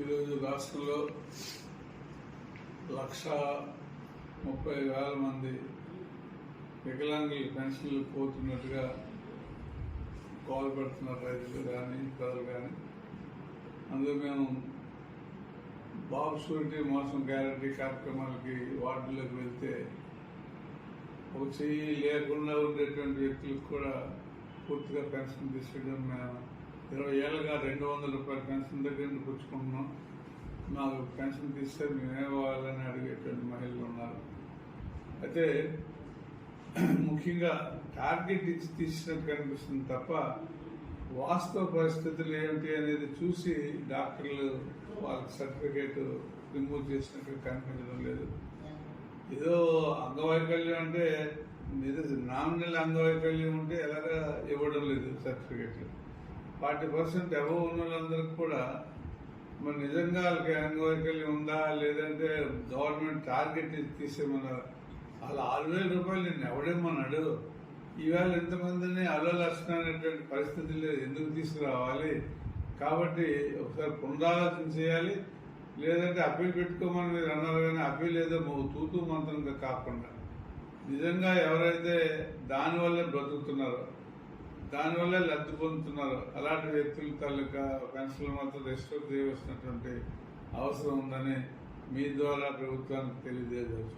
ఈరోజు రాష్ట్రంలో లక్ష ముప్పై వేల మంది వికలాంగుల పెన్షన్లు పోతున్నట్టుగా కాల్ పెడుతున్నారు రైతులు కానీ ప్రజలు కానీ. అందులో మేము బాబు షూరిటీ మోసం గ్యారంటీ కార్యక్రమాలకి వార్డులోకి వెళ్తే ఒక చెయ్యి లేకుండా ఉండేటువంటి వ్యక్తులకు కూడా పూర్తిగా పెన్షన్ తీసుకోవడం మేము ఇరవై ఏళ్ళుగా రెండు వందల రూపాయల పెన్షన్ దగ్గర నుండి పుచ్చుకుంటున్నాం. మాకు పెన్షన్ తీస్తే మేమేవాలని అడిగేటువంటి మహిళలు ఉన్నారు. అయితే ముఖ్యంగా టార్గెట్ ఇచ్చి తీసినట్టు కనిపిస్తుంది తప్ప వాస్తవ పరిస్థితులు ఏమిటి అనేది చూసి డాక్టర్లు వాళ్ళకి సర్టిఫికేట్ రిమూవ్ చేసినట్టు కనిపించడం లేదు. ఏదో అంగవైకల్యం అంటే నామినల్ అంగవైకల్యం ఉంటే ఎలాగా ఇవ్వడం లేదు సర్టిఫికేట్లు. ఫార్టీ పర్సెంట్ అబవ్ ఉన్న వాళ్ళందరికీ కూడా మరి నిజంగా వాళ్ళకి అంగవైకల్యం ఉందా? లేదంటే గవర్నమెంట్ టార్గెట్ తీసేమన్నారు అలా ఆరు వేల రూపాయలు నేను ఎవడేమన్నాడు? ఈవేళ ఎంతమందిని అలలర్చుకునేటువంటి పరిస్థితి లేదు. ఎందుకు తీసుకురావాలి? కాబట్టి ఒకసారి పునరాలోచన చేయాలి. లేదంటే అప్పీల్ పెట్టుకోమని మీరు అన్నారు కానీ అప్పీల్ ఏదో తూతూ మంత్రంగా కాకుండా నిజంగా ఎవరైతే దానివల్లే బ్రతుకుతున్నారో దానివల్లే లబ్ధి పొందుతున్నారు. అలాంటి వ్యక్తుల తాలూకా పెన్షన్ల మాత్రం రెస్టోర్ చేయవలసినటువంటి అవసరం ఉందని మీ ద్వారా ప్రభుత్వానికి తెలియజేయవచ్చు